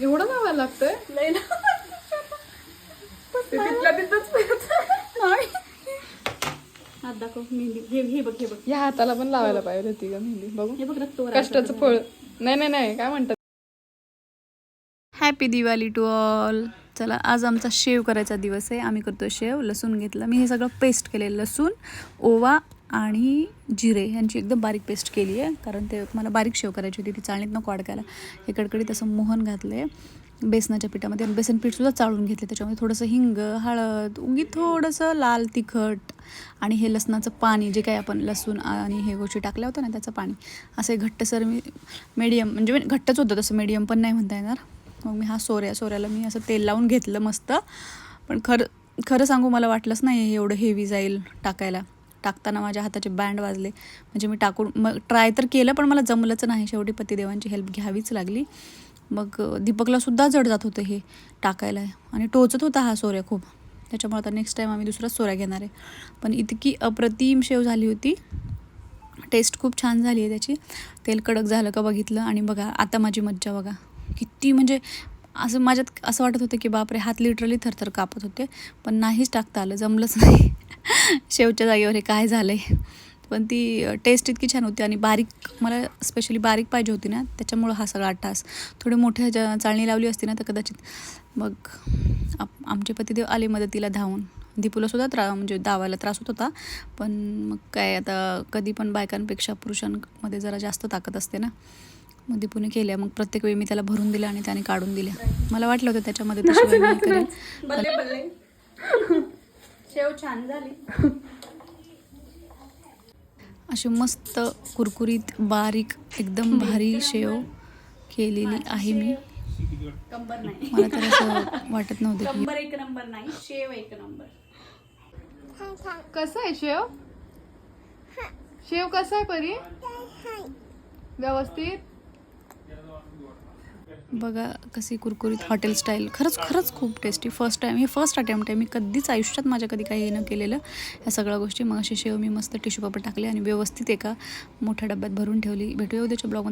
लागतंय? लय ते तिथल्या तिथंच हात दाखव मेहंदी. हे हे बघ हे बघ. या हाताला पण लावायला पाहिजे होती का मेहंदी. बघू. हे बघ रक्त वर कष्टाचं फळ. नाही नाही नाही काय म्हणतात? हॅपी दिवाळी टू ऑल चला आज आमचा शेव करायचा दिवस आहे. आम्ही करतो शेव लसूण घेतलं. मी हे सगळं पेस्ट केले लसूण ओवा आणि जिरे यांची एकदम बारीक पेस्ट केली आहे कारण ते मला बारीक शेव करायची होती ती चाळणीत नको अडकायला. हे कडकडीत असं मोहन घातले बेसनाच्या पिठामध्ये आणि बेसन पीठसुद्धा चाळून घेतले त्याच्यामध्ये थोडंसं हिंग हळद उगी थोडंसं लाल तिखट आणि हे लसणाचं पाणी जे काही आपण लसूण आणि हे गोष्टी टाकल्या होत्या ना त्याचं पाणी. असं घट्टसर मी मीडियम म्हणजे घट्टच होतं तसं मीडियम पण नाही म्हणता येणार. मग मी हा सोऱ्या सोऱ्याला मी असं तेल लावून घेतलं मस्त. पण खरं खरं सांगू मला वाटलंच नाही एवढं हेवी जाईल टाकायला. टाकताना माझ्या हाताचे बँड वाजले. म्हणजे मी टाकून मग ट्राय तर केलं पण मला जमलंच नाही. शेवटी पतिदेवांची हेल्प घ्यावीच लागली. मग दीपकलासुद्धा दीपकला सुद्धा जड जात होतं हे टाकायला. आणि टोचत होता हा सोऱ्या खूप. त्याच्यामुळे आता नेक्स्ट टाईम आम्ही दुसराच सोऱ्या घेणार आहे. पण इतकी अप्रतिम शेव झाली होती. टेस्ट खूप छान झाली आहे त्याची. तेल कडक झालं का बघितलं. आणि बघा आता माझी मज्जा बघा. किती म्हणजे असं माझ्यात असं वाटत होतं की बापरे हात लिटरली थरथर कापत होते. पण नाहीच टाकता आलं. जमलंच नाही. शेवच्या जागेवर हे काय झालं आहे पण ती टेस्ट इतकी छान होती आणि बारीक मला स्पेशली बारीक पाहिजे होती ना त्याच्यामुळं हा सगळा टास थोडी मोठ्या ज्या चाळणी लावली असती ना तर कदाचित मग आप आमचे पतिदेव आले मदतीला धावून. दीपूलासुद्धा त्रा म्हणजे दावायला त्रास होत होता पण मग काय आता कधी पण बायकांपेक्षा पुरुषांमध्ये जरा जास्त ताकद असते ना. मग दीपूने केल्या मग प्रत्येक वेळी मी त्याला भरून दिलं आणि त्याने काढून दिल्या. मला वाटलं होतं त्याच्यामध्ये तशी शेव छान झाली. अशी मस्त कुरकुरीत बारीक एकदम भारी शेव केलेली आहे मी. कंबर नाही. मला तर असं वाटत नव्हतं कंबर एक नंबर नाही शेव एक नंबर. कसं आहे शेव? शेव कसा आहे परी? व्यवस्थित? बघा कशी कुरकुरीत हॉटेल स्टाईल. खरंच खरंच खूप टेस्टी फर्स्ट टाईम हे फर्स्ट अटेम्प्ट आहे. मी कधीच आयुष्यात माझ्या कधी काही हे न केलेलं. ह्या सगळ्या गोष्टी मग अशी शेव मी मस्त टिश्यू पेपर टाकले आणि व्यवस्थित एका मोठ्या डब्यात भरून ठेवली. भेटूया उद्याच्या ब्लॉगमध्ये